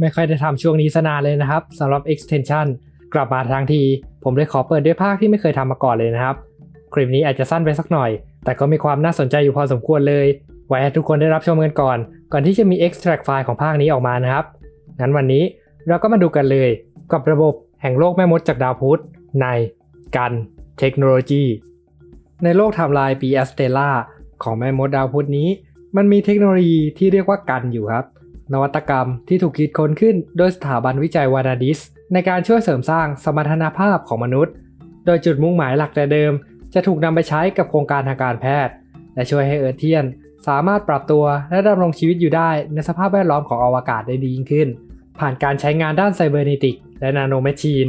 ไม่ค่อยได้ทำช่วงนี้สนานเลยนะครับสำหรับ extension กลับมาทางที ผมเลยขอเปิดด้วยภาคที่ไม่เคยทำมาก่อนเลยนะครับ คลิปนี้อาจจะสั้นไปสักหน่อย แต่ก็มีความน่าสนใจอยู่พอสมควรเลย ไว้ให้ทุกคนได้รับชมกันก่อน ก่อนที่จะมี extract ไฟล์ของภาคนี้ออกมานะครับ งั้นวันนี้เราก็มาดูกันเลย กับระบบแห่งโลกแม่มดจากดาวพุธในกันเทคโนโลยี ในโลกทม์ไลน์ปีแอสเตล่าของแม่มดดาวพุธนี้ มันมีเทคโนโลยีที่เรียกว่ากันอยู่ครับ นวัตกรรมที่ถูกคิดค้นขึ้นโดยสถาบันวิจัยวานาดิส ในการช่วยเสริมสร้างสมรรถนาภาพของมนุษย์ โดยจุดมุ่งหมายหลักแต่เดิม จะถูกนำไปใช้กับโครงการทางการแพทย์ และช่วยให้เอิร์ธเทียน สามารถปรับตัวและดำรงชีวิตอยู่ได้ในสภาพแวดล้อมของอวกาศได้ดียิ่งขึ้น ผ่านการใช้งานด้านไซเบอร์เนติก และนาโนแมชชีน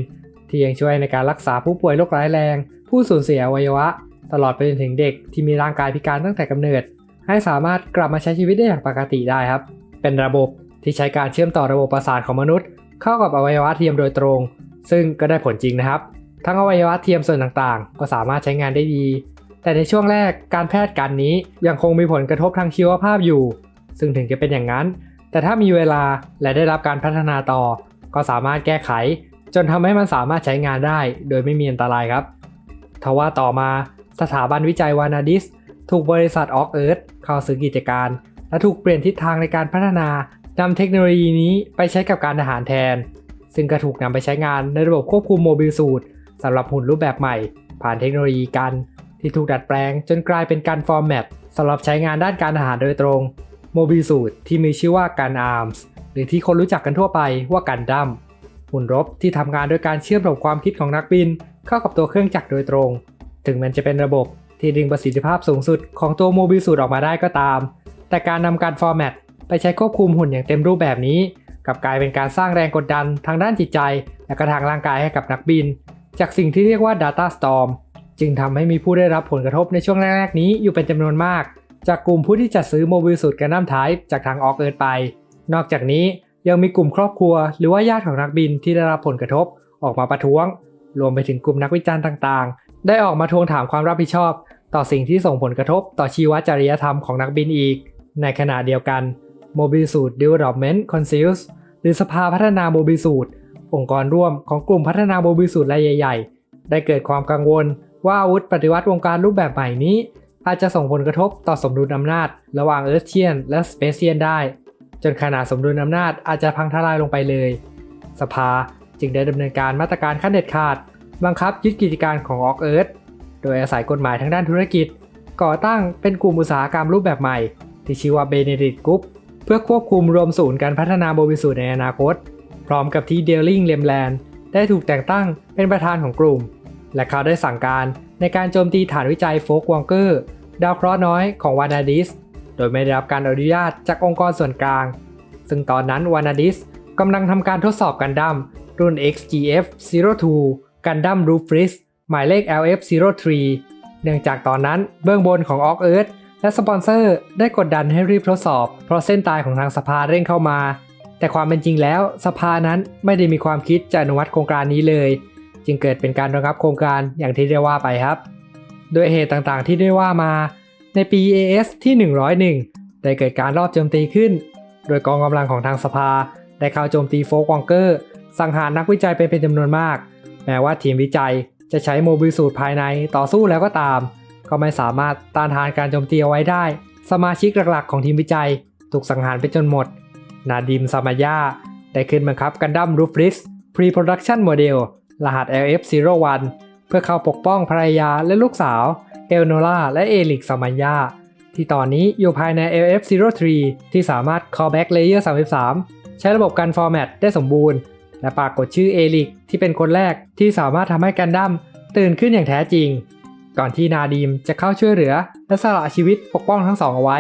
ที่ยังช่วยในการรักษาผู้ป่วยโรคร้ายแรง ผู้สูญเสียอวัยวะ ตลอดไปจนถึงเด็กที่มีร่างกายพิการตั้งแต่กำเนิด ให้สามารถกลับมาใช้ชีวิตได้อย่างปกติได้ครับ เป็นระบบที่ใช้การเชื่อมต่อระบบประสาทของมนุษย์ เข้ากับอวัยวะเทียมโดยตรง ซึ่งก็ได้ผลจริงนะครับ ทั้งอวัยวะเทียมส่วนต่างๆ ก็สามารถใช้งานได้ดี แต่ในช่วงแรกการแพทย์การนี้ยังคงมีผลกระทบทางชีวภาพอยู่ ซึ่งถึงจะเป็นอย่างนั้น แต่ถ้ามีเวลาและได้รับการพัฒนาต่อ ก็สามารถแก้ไข จนทำให้มันสามารถใช้งานได้ โดยไม่มีอันตรายครับทว่าต่อมาสถาบันวิจัยวานาดิส ถูกบริษัทออกเอิร์ธเข้าซื้อกิจการ และถูกเปลี่ยนทิศทางในการพัฒนานำเทคโนโลยีนี้ไปใช้กับการทหารแทน ซึ่งก็ถูกนำไปใช้งานในระบบควบคุมโมบิลสูตรสำหรับหุ่นรูปแบบใหม่ ผ่านเทคโนโลยีกัน ที่ถูกดัดแปลงจนกลายเป็นการฟอร์แมตสำหรับใช้งานด้านการทหารโดยตรงโมบิลสูตรที่มีชื่อว่ากันอาร์มส์หรือที่คนรู้จักกันทั่วไปว่ากันดั้มหุ่นรบที่ทำงานโดยการเชื่อมระบบความคิดของนักบิน เข้ากับตัวเครื่องจักรโดยตรง ถึงมันจะเป็นระบบที่ดึงประสิทธิภาพสูงสุดของตัวโมบิลสูตรออกมาได้ก็ตาม แต่การนำการฟอร์แมตไปใช้ควบคุมหุ่นอย่างเต็มรูปแบบนี้ กับกลายเป็นการสร้างแรงกดดันทางด้านจิตใจ และก็ทางร่างกายให้กับนักบิน จากสิ่งที่เรียกว่า Data Storm จึงทำให้มีผู้ได้รับผลกระทบในช่วงแรกๆนี้อยู่เป็นจำนวนมาก จากกลุ่มผู้ที่จัดซื้อโมบิลสูตรกันน้ำท้ายจากทางออกเอิร์ไป นอกจากนี้ยังมีกลุ่มครอบครัว หรือว่าญาติของนักบินที่ได้รับผลกระทบออกมาประท้วง รวมไปถึงกลุ่มนักวิจารณ์ต่างๆ ได้ออกมาทวงถามความรับผิดชอบ ต่อสิ่งที่ส่งผลกระทบต่อชีวจริยธรรมของนักบินอีก ในขณะเดียวกัน Mobile Suit Development Council หรือสภาพัฒนาโมบิลสูตรองค์กรร่วมของกลุ่มพัฒนาโมบิลสูตรรายใหญ่ ๆ ได้เกิดความกังวล ว่าอาวุธปฏิวัติวงการรูปแบบใหม่นี้ อาจจะส่งผลกระทบต่อสมดุลอำนาจ ระหว่างเอิร์ธเชียนและสเปเชียนได้ จนขนาดสมดุลอำนาจอาจจะพังทลายลงไปเลย สภาจึงได้ดำเนินการมาตรการขั้นเด็ดขาด บังคับยึดกิจการของออกเอิร์ธโดยอาศัยกฎหมายทางด้านธุรกิจ ก่อตั้งเป็นกลุ่มอุตสาหกรรมรูปแบบใหม่ ที่ชื่อว่าเบเนดิตกรุ๊ปเพื่อควบคุมรวมศูนย์การพัฒนาโมบิสูในอนาคต พร้อมกับที่เดลลิงเลมแลนด์ได้ถูกแต่งตั้งเป็นประธานของกลุ่ม และเขาได้สั่งการในการโจมตีฐานวิจัยโฟกวองเกอร์ดาวเคราะห์น้อยของวานาดิส โดยไม่ได้รับการอนุญาตจากองค์กรส่วนกลาง ซึ่งตอนนั้นวานาดิสกำลังทำการทดสอบกันดั้มรุ่น XGF 02กันดั้มรูฟริสหมายเลข LF 03 เนื่องจากตอนนั้นเบื้องบนของออกเอิร์ธ และสปอนเซอร์ได้กดดันให้รีบทดสอบ เพราะเส้นตายของทางสภาเร่งเข้ามา แต่ความเป็นจริงแล้วสภานั้นไม่ได้มีความคิดจะอนุมัติโครงการนี้เลย จึงเกิดเป็นการระงับโครงการอย่างที่ได้ว่าไปครับ โดยเหตุต่างๆที่ได้ว่ามา ในปี AS ที่ 101 ได้เกิดการรอบโจมตีขึ้น โดยกองกำลังของทางสภา ได้เข้าโจมตีโฟกวองเกอร์ สังหารนักวิจัยไปเป็นจำนวนมาก แม้ว่าทีมวิจัยจะใช้โมบิลสูตรภายในต่อสู้แล้วก็ตาม ก็ไม่สามารถต้านทานการโจมตีเอาไว้ได้ สมาชิกหลักๆ ของทีมวิจัย ถูกสังหารไปจนหมด นาดิมซามายาได้ขึ้นบังคับกันดั้มรูฟริส Pre-Production Model รหัส LF01 เพื่อเข้าปกป้องภรรยาและลูกสาว เอลโนล่าและเอลิกซามายาที่ตอนนี้อยู่ภายใน LF03 ที่สามารถ callback layer 33 ใช้ระบบการฟอร์แมตได้สมบูรณ์ และปรากฏชื่อเอลิกที่เป็นคนแรกที่สามารถทำให้กันดั้มตื่นขึ้นอย่างแท้จริง ก่อนที่นาดีมจะเข้าช่วยเหลือ และสละชีวิตปกป้องทั้งสองเอาไว้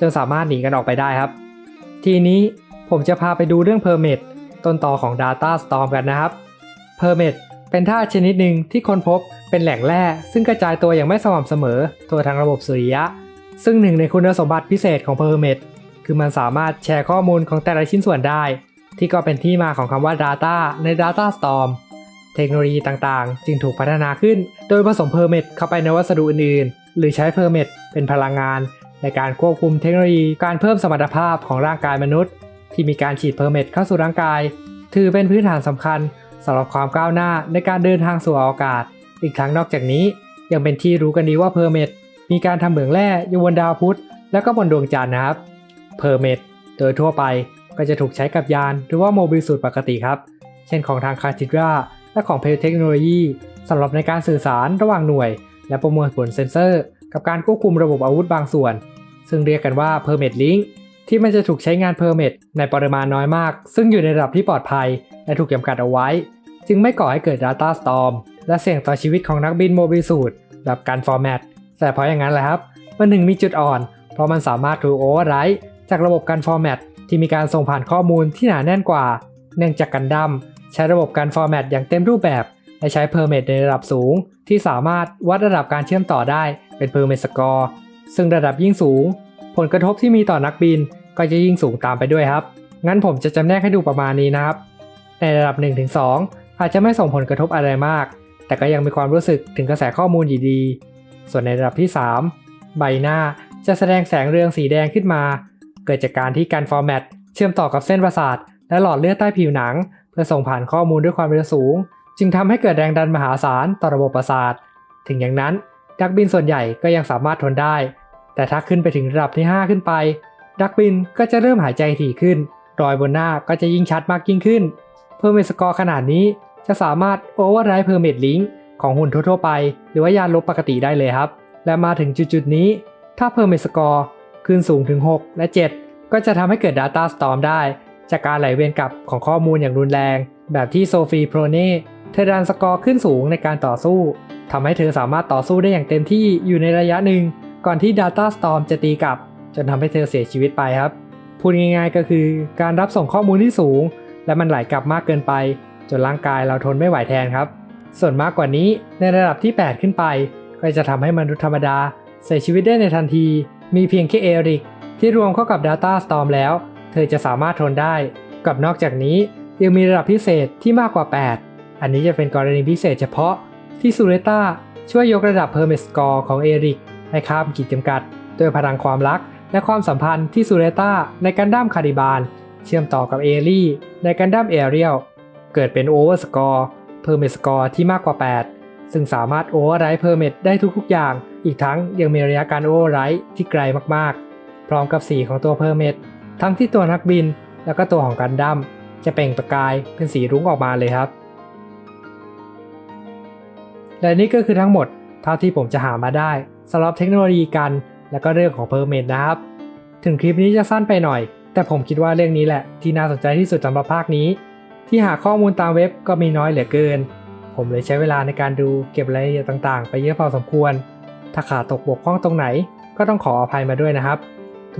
จนสามารถหนีกันออกไปได้ครับ ทีนี้ผมจะพาไปดูเรื่อง Permit ต้นต่อของ Data Storm กันนะครับ Permit เป็นธาตุชนิดหนึ่งที่ค้นพบเป็นแหล่งแร่ซึ่งกระจายตัวอย่างไม่สม่ำเสมอทั่วทั้งระบบสุริยะ ซึ่งหนึ่งในคุณสมบัติพิเศษของ Permit คือมันสามารถแชร์ข้อมูลของแต่ละชิ้นส่วนได้ ที่ก็เป็นที่มาของคำว่า Data ใน Data Storm เทคโนโลยีต่างๆ จึงถูกพัฒนาขึ้น โดยผสมเพอร์เมตเข้าไปในวัสดุอื่นๆ หรือใช้เพอร์เมตเป็นพลังงาน ในการควบคุมเทคโนโลยีการเพิ่มสมรรถภาพของร่างกายมนุษย์ ที่มีการฉีดเพอร์เมทเข้าสู่ร่างกาย ถือเป็นพื้นฐานสำคัญสำหรับความก้าวหน้าในการเดินทางสู่อวกาศ อีกทั้งนอกจากนี้ยังเป็นที่รู้กันดีว่าเพอร์เมทมีการทำเหมืองแร่อยู่บนดาวพุธแล้วก็บนดวงจันทร์นะครับเพอร์เมทโดยทั่วไปก็จะถูกใช้กับยานหรือว่าโมบิลสูตรปกติครับ เช่นของทางคาทิดรา และของเพลเทคโนโลยีสำหรับในการสื่อสารระหว่างหน่วย และประมวลผลเซ็นเซอร์ กับการควบคุมระบบอาวุธบางส่วน ซึ่งเรียกกันว่า Permit Link ที่มันจะถูกใช้งาน Permit ในปริมาณน้อยมาก ซึ่งอยู่ในระดับที่ปลอดภัย และถูกจำกัดเอาไว้ จึงไม่ก่อให้เกิด Data Storm และเสี่ยงต่อชีวิตของนักบินโมบิลสูตรแบบการฟอร์แมตแต่เพราะอย่างนั้นแหละครับ มันถึงมีจุดอ่อน เพราะมันสามารถถูกโอเวอร์ไรต์จากระบบการฟอร์แมตที่มีการส่งผ่านข้อมูลที่หนาแน่นกว่า เนื่องจากกันดั้ม ใช้ระบบการฟอร์แมตอย่างเต็มรูปแบบ และใช้ Permit ในระดับสูง ที่สามารถวัดระดับการเชื่อมต่อได้เป็น Permit Score ซึ่งระดับยิ่งสูง ผลกระทบที่มีต่อนักบินก็จะยิ่งสูงตามไปด้วยครับ งั้นผมจะจำแนกให้ดูประมาณนี้นะครับ ในระดับ 1-2 อาจจะไม่ส่งผลกระทบอะไรมาก แต่ก็ยังมีความรู้สึกถึงกระแสข้อมูลอยู่ดี ส่วนในระดับที่ 3 ใบหน้าจะแสดงแสงเรืองสีแดงขึ้นมา เกิดจากการที่การฟอร์แมตเชื่อมต่อกับเส้นประสาทและหลอดเลือดใต้ผิวหนัง พื่อส่งผ่านข้อมูลด้วยความเร็วสูง จึงทำให้เกิดแรงดันมหาศาลต่อระบบประสาท ถึงอย่างนั้นนักบินส่วนใหญ่ก็ยังสามารถทนได้ แต่ถ้าขึ้นไปถึงระดับที่ 5 ขึ้นไปนักบินก็จะเริ่มหายใจถี่ขึ้น รอยบนหน้าก็จะยิ่งชัดมากยิ่งขึ้น เพิ่มเมสกอร์ขนาดนี้จะสามารถโอเวอร์ไรด์เพอร์เมทลิงของหุ่นทั่วๆไป หรือว่ายานลบปกติได้เลยครับ และมาถึงจุดๆนี้ ถ้าเพิ่มเมสกอร์ขึ้นสูงถึง 6 และ 7 ก็จะทำให้เกิด Data Storm ได้ จากการไหลเวียนกลับของข้อมูลอย่างรุนแรง แบบที่โซฟีโพรเน่เธอดันสกอร์ขึ้นสูงในการต่อสู้ทำให้เธอสามารถต่อสู้ได้อย่างเต็มที่อยู่ในระยะหนึ่ง ก่อนที่ Data Storm จะตีกลับ จนทำให้เธอเสียชีวิตไปครับ พูดง่ายๆก็คือการรับส่งข้อมูลที่สูง และมันไหลกลับมากเกินไป จนร่างกายเราทนไม่ไหวแทนครับ ส่วนมากกว่านี้ในระดับที่ 8 ขึ้นไป ก็จะทำให้มนุษย์ธรรมดา เสียชีวิตได้ในทันที มีเพียงแค่เอริกที่รวมเข้ากับ Data Storm แล้ว ธอจะสามารถทนได้ กับนอกจากนี้ยังมีระดับพิเศษที่มากกว่า 8 อันนี้จะเป็นกรณีพิเศษเฉพาะที่ซูเรต้าช่วยยกระดับ Permit Score ของเอริกให้ข้ามขีดจำกัดด้วยพลังความรักและความสัมพันธ์ที่ซูเรต้าในกันดั้มคาริบาล เชื่อมต่อกับเอรี่ในกันดั้มเอเรียลเกิดเป็นโอเวอร์สกอร์เพอร์เมสกอร์ที่มากกว่า 8 ซึ่งสามารถโอเวอร์ไรท์เพอร์เมได้ทุกๆอย่าง อีกทั้งยังมีระยะการโอเวอร์ไรท์ที่ไกลมากๆ พร้อมกับสีของตัวเพอร์เม ทั้งที่ตัวนักบินแล้วก็ตัวของกันดั้มจะเปล่งประกายเป็นสีรุ้งออกมาเลยครับ และนี่ก็คือทั้งหมดเท่าที่ผมจะหามาได้สำหรับเทคโนโลยีกัน และก็เรื่องของเพอร์เมนะครับ ถึงคลิปนี้จะสั้นไปหน่อย แต่ผมคิดว่าเรื่องนี้แหละที่น่าสนใจที่สุดสำหรับภาคนี้ ที่หาข้อมูลตามเว็บก็มีน้อยเหลือเกิน ผมเลยใช้เวลาในการดูเก็บรายละเอียดต่างๆ ไปเยอะพอสมควร ถ้าขาดตกบกพร่องตรงไหน ก็ต้องขออภัยมาด้วยนะครับ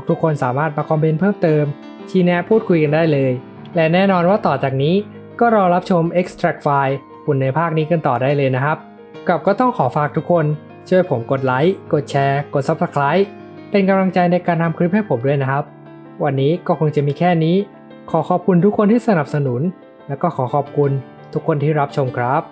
ทุกๆ คนสามารถมาคอมเมนต์เพิ่มเติม ชี้แนะพูดคุยกันได้เลย และแน่นอนว่าต่อจากนี้ก็รอรับชม extract file หุ่นในภาคนี้กันต่อได้เลยนะครับ กับก็ต้องขอฝากทุกคนช่วยผมกดไลค์ กดแชร์ กด subscribe เป็นกำลังใจในการทำคลิปให้ผมด้วยนะครับ วันนี้ก็คงจะมีแค่นี้ ขอขอบคุณทุกคนที่สนับสนุน และก็ขอขอบคุณทุกคนที่รับชมครับ